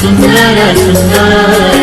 सुंदर सुंदर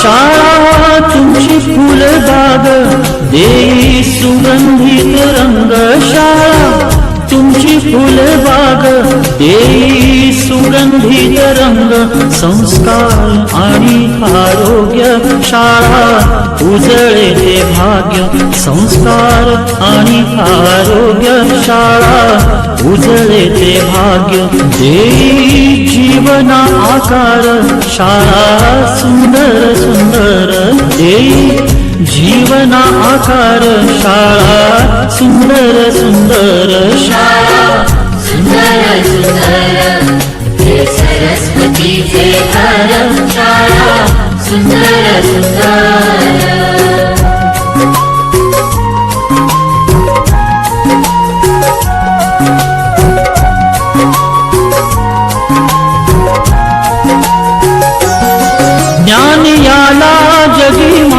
शाळा देई सुगंधित रंग शाळा तुमची फुलबाग देई सुगंधित रंग संस्कार आणि शाळा उजळे ते भाग्य संस्कार आणि आरोग्य शाळा उजळे ते भाग्य देई जीवना आकार शाळा सुंदर सुंदर देई जीवना आकार शाळा सुंदर सुंदर शाळा शाळा सुंदर सुंदर ज्ञान याला जगिमान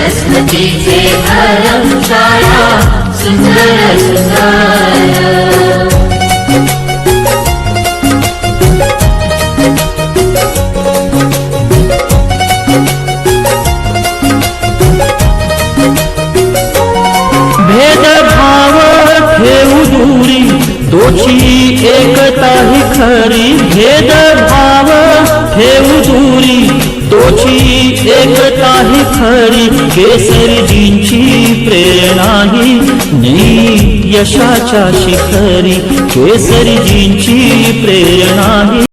सरस्वतीचे घर शाळा सुंदर एकता ही खरी। भेदभाव ठेवू दूरी दोची एकता ही खरी केसरीजींची प्रेरणा ही नाही यशाच्या शिखरी केसरीजींची प्रेरणा ही।